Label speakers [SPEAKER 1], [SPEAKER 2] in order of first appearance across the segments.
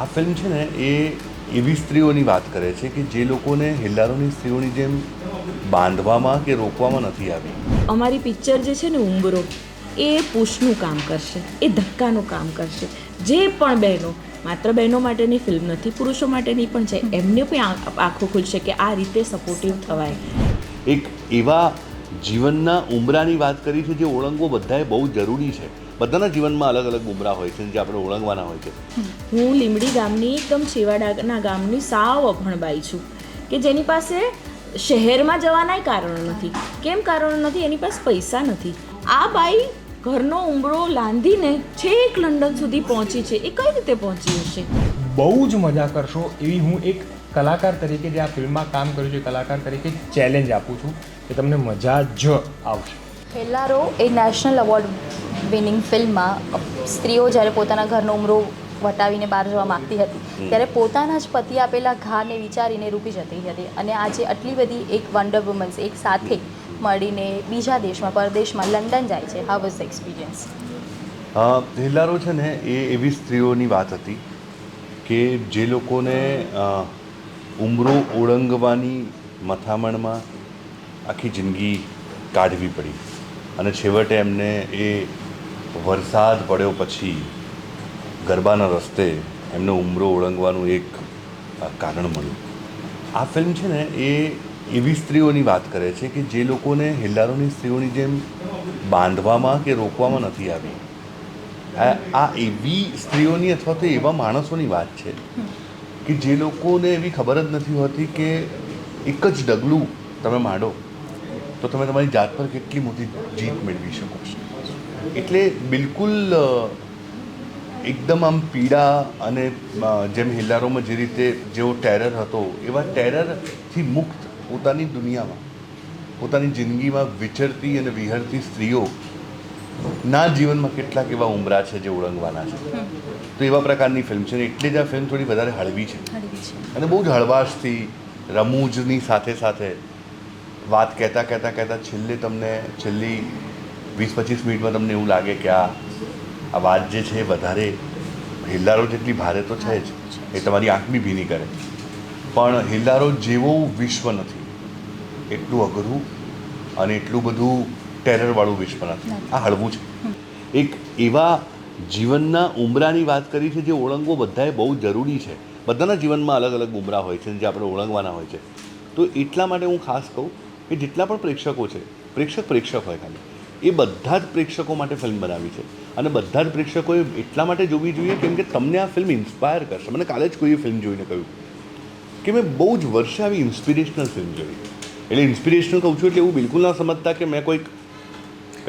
[SPEAKER 1] આ ફિલ્મ છે ને એ એવી સ્ત્રીઓની વાત કરે છે કે જે લોકોને હેલ્લારોની સ્ત્રીઓની જેમ બાંધવામાં કે રોકવામાં નથી આવી.
[SPEAKER 2] અમારી પિક્ચર જે છે ને ઉંબરો એ પુશનું કામ કરશે એ ધક્કાનું કામ કરશે. જે પણ બહેનો માત્ર બહેનો માટેની ફિલ્મ નથી પુરુષો માટેની પણ છે. એમને પણ આંખો ખુલશે કે આ રીતે સપોર્ટિવ થવાય.
[SPEAKER 1] એક એવા જીવનના ઉમરાની વાત કરી છે જે ઓળંગવો બધાએ બહુ જરૂરી છે. બધાના જીવનમાં અલગ અલગ ઉમરા હોય છે જે આપણે ઓળંગવાના હોય છે.
[SPEAKER 2] હું લીમડી ગામની એકદમ છેવાડાના ગામની સાવ અભણબાઈ છું કે જેની પાસે શહેરમાં જવાનાય કારણો નથી. કેમ કારણો નથી? એની પાસે પૈસા નથી. આ બાઈ ઘરનો ઉંબરો લાંધીને છેક લંડન સુધી પહોંચી છે. એ કઈ રીતે પહોંચી હશે?
[SPEAKER 3] બહુ જ મજા કરશો એવી હું એક કલાકાર તરીકે જે આ ફિલ્મમાં કામ કર્યું છે કલાકાર તરીકે ચેલેન્જ આપું છું કે તમને મજા જ આવશે.
[SPEAKER 4] હેલ્લારો એ નેશનલ એવોર્ડ વિનિંગ ફિલ્મમાં સ્ત્રીઓ જ્યારે પોતાના ઘરનો ઉમરો વટાવીને બહાર જવા માગતી હતી ત્યારે પોતાના જ પતિ આપેલા ઘાને વિચારીને રૂકી જતી હતી અને આજે આટલી બધી એક વન્ડર વુમન્સ એક સાથે મળીને બીજા દેશમાં પરદેશમાં લંડન જાય છે. હાવ વોઝ એક્સપિરિયન્સ
[SPEAKER 1] અ, છે ને એ એવી સ્ત્રીઓની વાત હતી કે જે લોકોને ઉમરો ઓળંગવાની મથામણમાં આખી જિંદગી કાઢવી પડી. અને છેવટે એમને એ વરસાદ પડ્યો પછી ગરબાના રસ્તે એમને ઉંમરો ઓળંગવાનું એક કારણ મળ્યું. આ ફિલ્મ છે ને એ એવી સ્ત્રીઓની વાત કરે છે કે જે લોકોને હેલ્લારોની સ્ત્રીઓની જેમ બાંધવામાં કે રોકવામાં નથી આવી. આ એવી સ્ત્રીઓની અથવા તો એવા માણસોની વાત છે કે જે લોકોને એવી ખબર જ નથી હોતી કે એક જ ડગલું તમે માંડો, તો તમે તમારી જાત પર કેટલી મોટી જીત મેળવી શકો છો. એટલે બિલકુલ એકદમ આમ પીડા અને જેમ હિલ્લારોમાં જે રીતે જેવો ટેરર હતો, એવા ટેરરથી મુક્ત પોતાની દુનિયામાં, પોતાની જિંદગીમાં વિચરતી અને વિહરતી સ્ત્રીઓ ના જીવનમાં કેટલાક એવા ઉમરા છે જે ઓળંગવાના છે. તો એવા પ્રકારની ફિલ્મ છે ને એટલે જ આ ફિલ્મ થોડી વધારે હળવી છે. અને બહુ જ હળવાશથી રમૂજની સાથે સાથે વાત કહેતા કહેતા કહેતા છેલ્લે તમને છેલ્લી વીસ પચીસ મિનિટમાં તમને એવું લાગે કે આ આ વાત જે છે વધારે હિલ્લારો જેટલી ભારે તો છે જ. એ તમારી આંખ બી ભીની કરે. પણ હિલ્લારો જેવું વિશ્વ નથી. એટલું અઘરું અને એટલું બધું ટેરરવાળું વિશ્વ નથી આ હળવું છે. એક એવા જીવનના ઉમરાની વાત કરી છે જે ઓળંગવો બધાએ બહુ જરૂરી છે. બધાના જીવનમાં અલગ અલગ ઉમરા હોય છે જે આપણે ઓળંગવાના હોય છે. તો એટલા માટે હું ખાસ કહું કે જેટલા પણ પ્રેક્ષકો છે, પ્રેક્ષક પ્રેક્ષક હોય ખાલી, એ બધા જ પ્રેક્ષકો માટે ફિલ્મ બનાવી છે. અને બધા જ પ્રેક્ષકોએ એટલા માટે જોવી જોઈએ કેમ કે તમને આ ફિલ્મ ઇન્સ્પાયર કરશે. મને કાલે જ કોઈએ ફિલ્મ જોઈને કહ્યું કે મેં બહુ જ વર્ષે આવી ઇન્સ્પિરેશનલ ફિલ્મ જોઈ. એટલે ઇન્સ્પિરેશનલ કહું છું એટલે એવું બિલકુલ ના સમજતા કે મેં કોઈક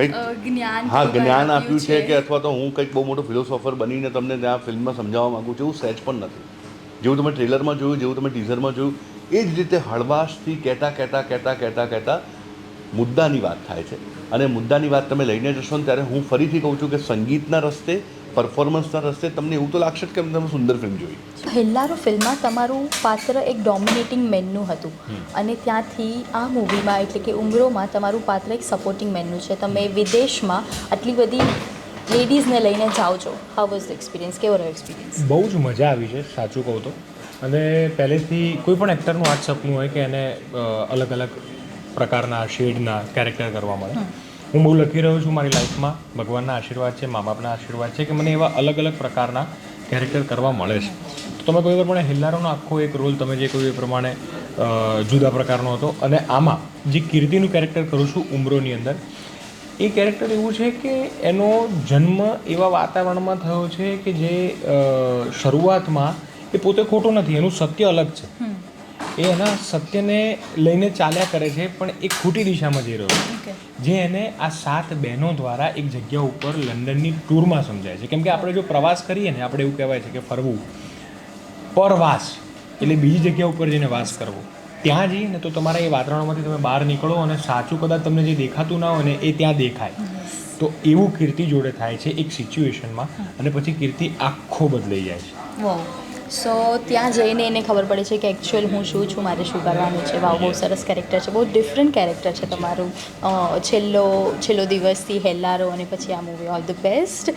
[SPEAKER 1] કંઈક
[SPEAKER 4] જ્ઞાન
[SPEAKER 1] હા જ્ઞાન આપ્યું છે કે અથવા તો હું કંઈક બહુ મોટો ફિલોસોફર બનીને તમને ત્યાં ફિલ્મમાં સમજાવવા માગું છું એવું સહેજ પણ નથી. જેવું તમે ટ્રેલરમાં જોયું જેવું તમે ટીઝરમાં જોયું એ જ રીતે હળવાશથી કહેતા કહેતા કહેતા કહેતા કહેતા મુદ્દાની વાત થાય છે. અને મુદ્દાની વાત તમે લઈને જશો ને ત્યારે હું ફરીથી કહું છું કે સંગીતના રસ્તે પરફોર્મન્સના રસ્તે તમને એવું તો લાગશે કે તમે સુંદર ફિલ્મ જોઈ.
[SPEAKER 4] હેલ્લારો ફિલ્મમાં તમારું પાત્ર એક ડોમિનેટિંગ મેનનું હતું. અને ત્યાંથી આ મૂવીમાં એટલે કે ઉમરોમાં તમારું પાત્ર એક સપોર્ટિંગ મેનનું છે. તમે વિદેશમાં આટલી બધી લેડીઝને લઈને જાઓ છો. હાઉ વોઝ ધ એક્સપિરિયન્સ કેવો રહ્યો એક્સપિરિયન્સ
[SPEAKER 3] બહુ જ મજા આવી છે સાચું કહું તો. અને પહેલેથી કોઈ પણ એક્ટરનું આ જ સપનું હોય કે એને અલગ અલગ પ્રકારના શેડના કેરેક્ટર કરવા મળે. હું બહુ લખી રહ્યો છું મારી લાઈફમાં. ભગવાનના આશીર્વાદ છે મા બાપના આશીર્વાદ છે કે મને એવા અલગ અલગ પ્રકારના કેરેક્ટર કરવા મળે છે. તો તમે કોઈ પ્રમાણે હિલ્લારોનો આખો એક રોલ તમે જે કહ્યું એ પ્રમાણે જુદા પ્રકારનો હતો અને આમાં જે કીર્તિનું કેરેક્ટર કરું છું ઉમરોની અંદર એ કેરેક્ટર એવું છે કે એનો જન્મ એવા વાતાવરણમાં થયો છે કે જે શરૂઆતમાં એ પોતે ખોટો નથી એનું સત્ય અલગ છે. એ એના સત્યને લઈને ચાલ્યા કરે છે પણ એ ખોટી દિશામાં જઈ રહ્યો છે. જે એને આ સાત બહેનો દ્વારા એક જગ્યા ઉપર લંડનની ટૂરમાં સમજાય છે. કેમ કે આપણે જો પ્રવાસ કરીએ ને આપણે એવું કહેવાય છે કે ફરવું. પરવાસ એટલે બીજી જગ્યા ઉપર જઈને વાસ કરવો. ત્યાં જઈએ ને તો તમારા એ વાતાવરણમાંથી તમે બહાર નીકળો અને સાચું કદાચ તમને જે દેખાતું ના હોય ને એ ત્યાં દેખાય. તો એવું કીર્તિ જોડે થાય છે એક સિચ્યુએશનમાં અને પછી કીર્તિ આખો બદલાઈ જાય છે.
[SPEAKER 4] સો ત્યાં જઈને એને ખબર પડે છે કે એકચ્યુઅલ હું શું છું મારે શું કરવાનું છે. વાવ બહુ સરસ કેરેક્ટર છે. બહુ ડિફરન્ટ કેરેક્ટર છે તમારું. છેલ્લો છેલ્લો દિવસથી હેલ્લારો અને પછી આ movie all the best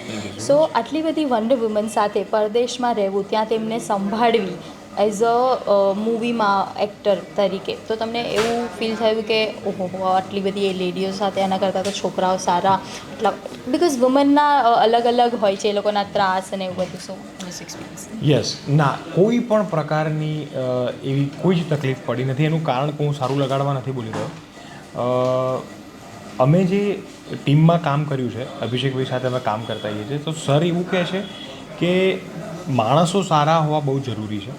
[SPEAKER 4] so આટલી બધી વન્ડર વુમન સાથે પરદેશમાં રહેવું ત્યાં તેમને સંભાળવી એઝ અ મૂવીમાં એક્ટર તરીકે. તો તમને એવું ફીલ થયું કે, ઓહો આટલી બધી એ લેડીઓ સાથે એના કરતાં તો છોકરાઓ સારા. એટલા બિકોઝ વુમનના અલગ અલગ હોય છે, એ લોકોના ત્રાસ અને એવું બધું શું
[SPEAKER 3] યસ ના, કોઈ પણ પ્રકારની એવી કોઈ જ તકલીફ પડી નથી. એનું કારણ હું સારું લગાડવા નથી બોલી રહ્યો. અમે જે ટીમમાં કામ કર્યું છે, અભિષેકભાઈ સાથે અમે કામ કરતા હોઈએ છીએ, તો સર એવું કહે છે કે, માણસો સારા હોવા બહુ જરૂરી છે.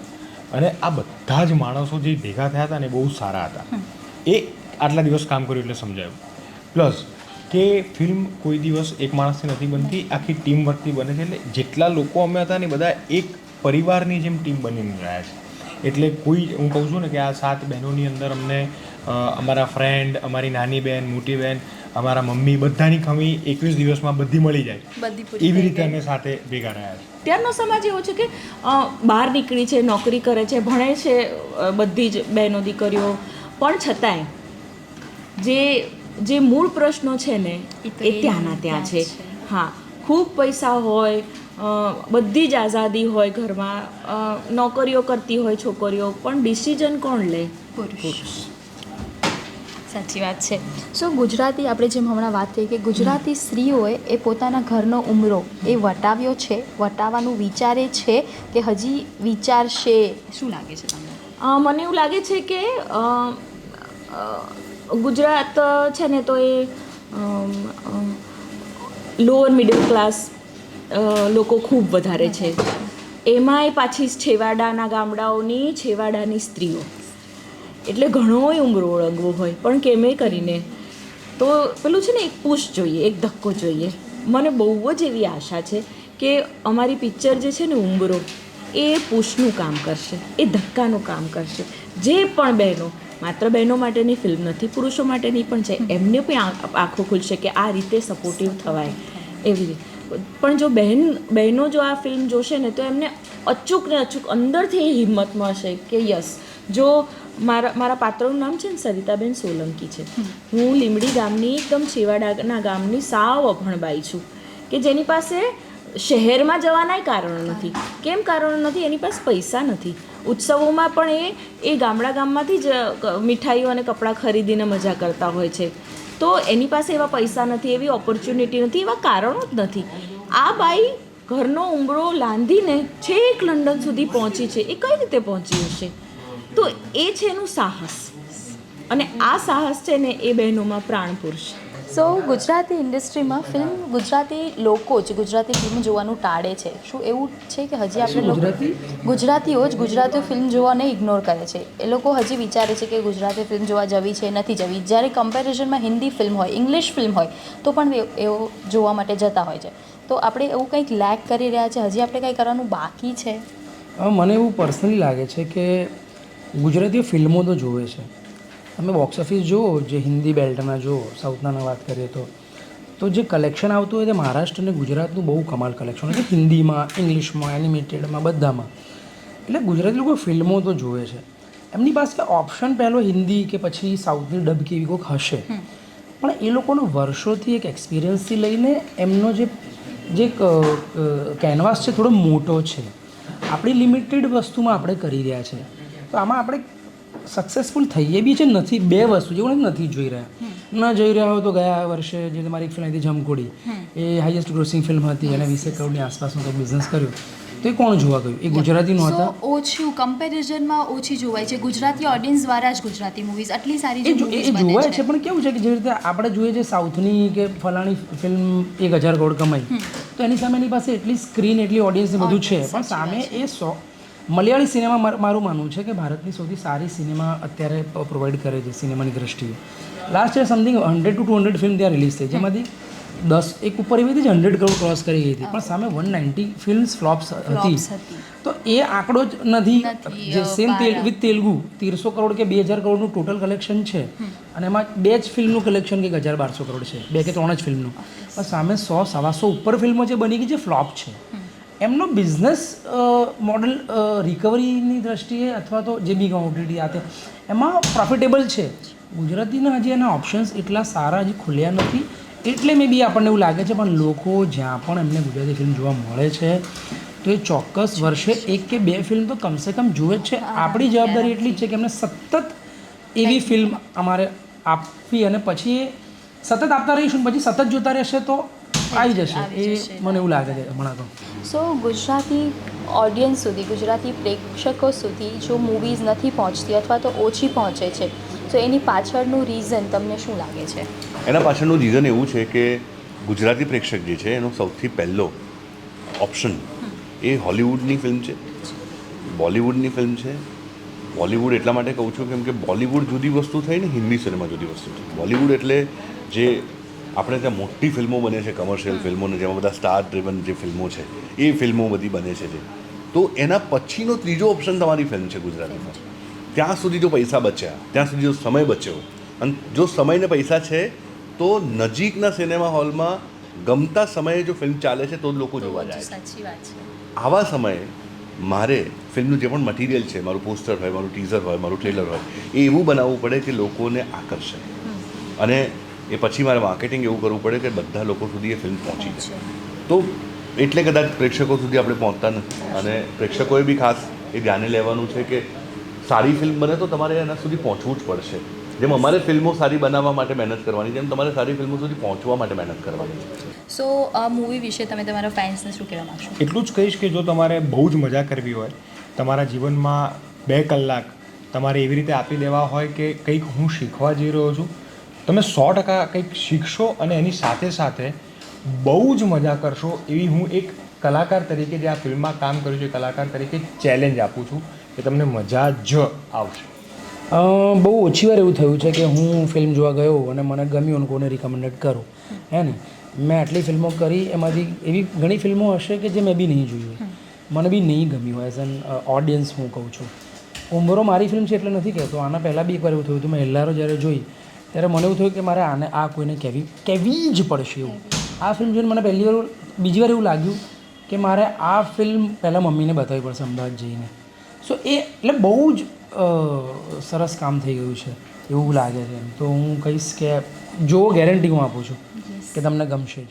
[SPEAKER 3] અને આ બધા જ માણસો જે ભેગા થયા હતા ને એ બહુ સારા હતા. એ આટલા દિવસ કામ કર્યું એટલે સમજાયું. પ્લસ કે ફિલ્મ કોઈ દિવસ એક માણસથી નથી બનતી આખી ટીમ વર્કથી બને છે એટલે જેટલા લોકો અમે હતા ને બધા એક પરિવારની જેમ ટીમ બનીને રહ્યા છે. એટલે કોઈ હું કહું છું ને કે આ સાત બહેનોની અંદર અમને અમારા ફ્રેન્ડ અમારી નાની બહેન મોટી બહેન અમારા મમ્મી બધાની ખમી એકવીસ દિવસમાં બધી મળી જાય.
[SPEAKER 4] બધી
[SPEAKER 3] એવી રીતે અમે સાથે ભેગા રહ્યા છે
[SPEAKER 2] ત્યારનો સમાજ એવો છે કે બહાર નીકળી છે નોકરી કરે છે ભણે છે બધી જ બહેનો દીકરીઓ. પણ છતાંય જે જે મૂળ પ્રશ્નો છે ને
[SPEAKER 4] એ
[SPEAKER 2] ત્યાંના ત્યાં છે. હા ખૂબ પૈસા હોય બધી જ આઝાદી હોય ઘરમાં. નોકરીઓ કરતી હોય છોકરીઓ પણ ડિસિઝન કોણ લે?
[SPEAKER 4] પુરુષ. સાચી વાત છે. સો ગુજરાતી આપણે જેમ હમણાં વાત થઈ કે ગુજરાતી સ્ત્રીઓએ એ પોતાના ઘરનો ઉમરો એ વટાવ્યો છે વટાવવાનું વિચારે છે કે હજી વિચારશે. શું લાગે છે તમને?
[SPEAKER 2] મને એવું લાગે છે કે ગુજરાત છે ને તો એ લોઅર મિડલ ક્લાસ લોકો ખૂબ વધારે છે. એમાંય પાછી છેવાડાના ગામડાઓની છેવાડાની સ્ત્રીઓ. એટલે ઘણોય ઉંબરો ઓળંગવો હોય, પણ કેમે કરીને? તો પેલું છે ને, એક પુશ જોઈએ, એક ધક્કો જોઈએ. મને બહુ જ એવી આશા છે કે અમારી પિક્ચર જે છે ને ઉંબરો એ પુશનું કામ કરશે, એ ધક્કાનું કામ કરશે. જે પણ બહેનો, માત્ર બહેનો માટેની ફિલ્મ નથી, પુરુષો માટેની પણ છે, એમને પણ આંખો ખુલશે કે આ રીતે સપોર્ટિવ થવાય, એવી રીતે. પણ જો બહેન, બહેનો જો આ ફિલ્મ જોશે ને, તો એમને અચૂક ને અચૂક અંદરથી એ હિંમત મળશે કે યસ, જો મારા મારા પાત્રનું નામ છે ને સરિતાબેન સોલંકી છે. હું લીમડી ગામની એકદમ છેવાડાના ગામની સાવ અભણબાઈ છું. કે જેની પાસે શહેરમાં જવાનાય કારણો નથી. કેમ કારણો નથી? એની પાસે પૈસા નથી. ઉત્સવોમાં પણ એ એ ગામડા ગામમાંથી જ મીઠાઈઓ અને કપડાં ખરીદીને મજા કરતા હોય છે. તો એની પાસે એવા પૈસા નથી એવી ઓપોર્ચ્યુનિટી નથી એવા કારણો જ નથી. આ બાઈ ઘરનો ઉંબરો લાંધીને છેક લંડન સુધી પહોંચી છે. એ કઈ રીતે પહોંચી હશે? તો એ છે એનું સાહસ. અને આ સાહસ છે ને એ બહેનોમાં પ્રાણ પુરુષ
[SPEAKER 4] સો ગુજરાતી ઇન્ડસ્ટ્રીમાં ફિલ્મ ગુજરાતી લોકો જ ગુજરાતી ફિલ્મ જોવાનું ટાળે છે. શું એવું છે કે હજી આપણે લોકો ગુજરાતીઓ જ ગુજરાતી ફિલ્મ જોવાને ઇગ્નોર કરે છે. એ લોકો હજી વિચારે છે કે ગુજરાતી ફિલ્મ જોવા જવી છે નથી જવી. જ્યારે કમ્પેરિઝનમાં હિન્દી ફિલ્મ હોય ઇંગ્લિશ ફિલ્મ હોય તો પણ એ- એઓ જોવા માટે જતા હોય છે. તો આપણે એવું કંઈક લેક કરી રહ્યા છે? હજી આપણે કંઈ કરવાનું બાકી છે?
[SPEAKER 5] મને એવું પર્સનલી લાગે છે કે ગુજરાતીઓ ફિલ્મો તો જોવે છે. તમે બોક્સ ઓફિસ જુઓ જે હિન્દી બેલ્ટના જુઓ સાઉથના વાત કરીએ તો તો જે કલેક્શન આવતું હોય તે મહારાષ્ટ્ર અને ગુજરાતનું બહુ કમાલ કલેક્શન હોય છે. હિન્દીમાં ઇંગ્લિશમાં એનિમેટેડમાં બધામાં. એટલે ગુજરાતી લોકો ફિલ્મો તો જોવે છે. એમની પાસે ઓપ્શન પહેલો હિન્દી કે પછી સાઉથની ડબ કે એવી કોઈક હશે. પણ એ લોકોનો વર્ષોથી એક એક્સપિરિયન્સથી લઈને એમનો જે જે કેનવાસ છે થોડો મોટો છે. આપણી લિમિટેડ વસ્તુમાં આપણે કરી રહ્યા છે. તો આમાં આપણે સક્સેસફુલ થઈએ બી છે નથી બે વસ્તુ જેવું નથી જોઈ રહ્યા. ન જોઈ રહ્યા હોય તો ગયા વર્ષે જે તમારી એક ફિલ્મ હતી જમકોડી એ હાઈએસ્ટ ગ્રોસિંગ ફિલ્મ હતી એને વીસેક કરોડની આસપાસનો કંઈક બિઝનેસ કર્યો. તો એ કોણ જોવા ગયું? એ ગુજરાતીનો હતા.
[SPEAKER 4] ઓછું કમ્પેરિઝનમાં ઓછી જોવાય છે. ગુજરાતી ઓડિયન્સ દ્વારા જ ગુજરાતી મૂવીઝ આટલી સારી
[SPEAKER 5] એ એ જોવાય છે. પણ કેવું છે કે જે રીતે આપણે જોઈએ છે સાઉથની કે ફલાણી ફિલ્મ એક હજાર કરોડ કમાઈ તો એની સામે એની પાસે એટલી સ્ક્રીન એટલી ઓડિયન્સ બધું છે. પણ સામે એ સો મલયાળી સિનેમા મારું માનવું છે કે ભારતની સૌથી સારી સિનેમા અત્યારે પ્રોવાઈડ કરે છે સિનેમાની દ્રષ્ટિએ. Last year something hundred two two hundred film ત્યાં રિલીઝ થઈ. જેમાંથી દસ એક ઉપર એવી હતી જે હંડ્રેડ કરોડ ક્રોસ કરી ગઈ હતી. પણ સામે વન નાઇન્ટી ફિલ્મ્સ ફ્લોપ્સ હતી. તો એ આંકડો જ નથી.
[SPEAKER 4] નથી,
[SPEAKER 5] જે સેમ
[SPEAKER 4] તેલ
[SPEAKER 5] વિથ તેલુગુ તેરસો કરોડ કે બે હજાર કરોડનું ટોટલ કલેક્શન છે. અને એમાં બે જ ફિલ્મનું કલેક્શન કે હજાર બારસો કરોડ છે. બે કે ત્રણ જ ફિલ્મનું પણ સામે સો સવાસો ઉપર ફિલ્મો જે બની ગઈ જે ફ્લોપ છે. એમનો બિઝનેસ મોડલ રિકવરીની દ્રષ્ટિએ અથવા તો જે બી કોમોડિટી આ તે એમાં પ્રોફિટેબલ છે. ગુજરાતીના હજી એના ઓપ્શન્સ એટલા સારા હજી ખુલ્યા નથી. એટલે મે બી આપણને એવું લાગે છે પણ લોકો જ્યાં પણ એમને ગુજરાતી ફિલ્મ જોવા મળે છે તો એ ચોક્કસ વર્ષે એક કે બે ફિલ્મ તો કમસે કમ જુએ જ છે. આપણી જવાબદારી એટલી જ છે કે એમને સતત એવી ફિલ્મ અમારે આપવી અને પછી સતત આપતા રહીશું પછી સતત જોતા રહેશે તો આવી જશે. એ મને એવું લાગે છે હમણાં તો.
[SPEAKER 4] સો ગુજરાતી ઓડિયન્સ સુધી ગુજરાતી પ્રેક્ષકો સુધી જો મૂવીઝ નથી પહોંચતી અથવા તો ઓછી પહોંચે છે તો એની પાછળનું રીઝન તમને શું લાગે છે?
[SPEAKER 1] એના પાછળનું રીઝન એવું છે કે ગુજરાતી પ્રેક્ષક જે છે એનો સૌથી પહેલો ઓપ્શન એ હોલિવૂડની ફિલ્મ છે. બોલિવૂડની ફિલ્મ છે. બોલિવૂડ એટલા માટે કહું છું કેમ કે બોલિવૂડ જુદી વસ્તુ થઈ ને હિન્દી સિનેમા જુદી વસ્તુ થઈ. બોલિવૂડ એટલે જે આપણે ત્યાં મોટી ફિલ્મો બને છે કમર્શિયલ ફિલ્મોને જેમાં બધા સ્ટાર ડ્રિવન જે ફિલ્મો છે એ ફિલ્મો બધી બને છે જે. તો એના પછીનો ત્રીજો ઓપ્શન તમારી ફિલ્મ છે ગુજરાતીમાં. ત્યાં સુધી જો પૈસા બચ્યા ત્યાં સુધી જો સમય બચ્યો અને જો સમયને પૈસા છે તો નજીકના સિનેમા હોલમાં ગમતા સમયે જો ફિલ્મ ચાલે છે તો જ લોકો જોવા જાય
[SPEAKER 4] સાચી વાત છે.
[SPEAKER 1] આવા સમયે મારે ફિલ્મનું જે પણ મટીરિયલ છે મારું પોસ્ટર હોય મારું ટીઝર હોય મારું ટ્રેલર હોય એ એવું બનાવવું પડે કે લોકોને આકર્ષે. અને એ પછી મારે માર્કેટિંગ એવું કરવું પડે કે બધા લોકો સુધી એ ફિલ્મ પહોંચી જાય. તો એટલે કદાચ પ્રેક્ષકો સુધી આપણે પહોંચતા નથી. અને પ્રેક્ષકોએ બી ખાસ એ ધ્યાને લેવાનું છે કે સારી ફિલ્મ બને તો તમારે એના સુધી પહોંચવું જ પડશે. જેમ અમારે ફિલ્મો સારી બનાવવા માટે મહેનત કરવાની જેમ તમારે સારી ફિલ્મો સુધી પહોંચવા માટે મહેનત કરવાની. છે
[SPEAKER 4] સો આ મૂવી વિશે તમે તમારા ફેન્સને શું કહેવા માગશો?
[SPEAKER 3] એટલું જ કહીશ કે જો તમારે બહુ જ મજા કરવી હોય તમારા જીવનમાં બે કલાક તમારે એવી રીતે આપી દેવા હોય કે કંઈક હું શીખવા જઈ રહ્યો છું તમે સો ટકા કંઈક શીખશો અને એની સાથે સાથે બહુ જ મજા કરશો એવી હું એક કલાકાર તરીકે જે આ ફિલ્મમાં કામ કર્યું છે, કલાકાર તરીકે ચેલેન્જ આપું છું કે તમને મજા જ આવશે.
[SPEAKER 5] બહુ ઓછી વાર એવું થયું છે કે હું ફિલ્મ જોવા ગયો અને મને ગમ્યું અને કોને રિકમેન્ડેડ કરું. હે ને? મેં આટલી ફિલ્મો કરી, એમાંથી એવી ઘણી ફિલ્મો હશે કે જે મેં બી નહીં જોઈ હોય. મને બી નહીં ગમ્યું એઝ એન ઓડિયન્સ હું કહું છું. ઉંમરો મારી ફિલ્મ છે એટલે નથી કહેતો. આના પહેલાં બી એકવાર એવું થયું હતું, મેં હેલ્લારો જ્યારે જોઈ ત્યારે મને એવું થયું કે મારે આને આ કોઈને કહેવી કહેવી જ પડશે એવું. આ ફિલ્મ જોઈને મને પહેલી વાર બીજી વાર એવું લાગ્યું કે મારે આ ફિલ્મ પહેલાં મમ્મીને બતાવવી પડશે અમદાવાદ જઈને. સો એ એટલે બહુ જ સરસ કામ થઈ ગયું છે એવું લાગે છે એમ. તો હું કહીશ કે જો ગેરંટી હું આપું છું કે તમને ગમશે જ.